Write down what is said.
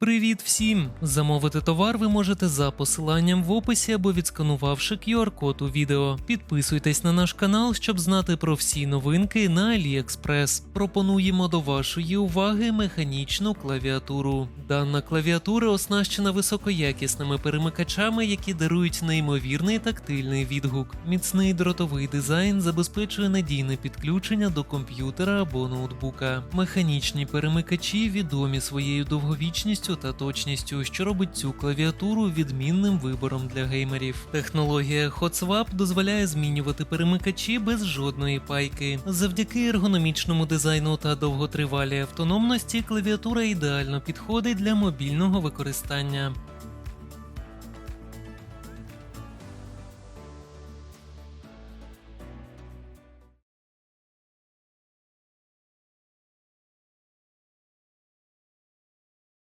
Привіт всім! Замовити товар ви можете за посиланням в описі або відсканувавши QR-код у відео. Підписуйтесь на наш канал, щоб знати про всі новинки на AliExpress. Пропонуємо до вашої уваги механічну клавіатуру. Дана клавіатура оснащена високоякісними перемикачами, які дарують неймовірний тактильний відгук. Міцний дротовий дизайн забезпечує надійне підключення до комп'ютера або ноутбука. Механічні перемикачі відомі своєю довговічністю та точністю, що робить цю клавіатуру відмінним вибором для геймерів. Технологія HotSwap дозволяє змінювати перемикачі без жодної пайки. Завдяки ергономічному дизайну та довготривалій автономності клавіатура ідеально підходить для мобільного використання.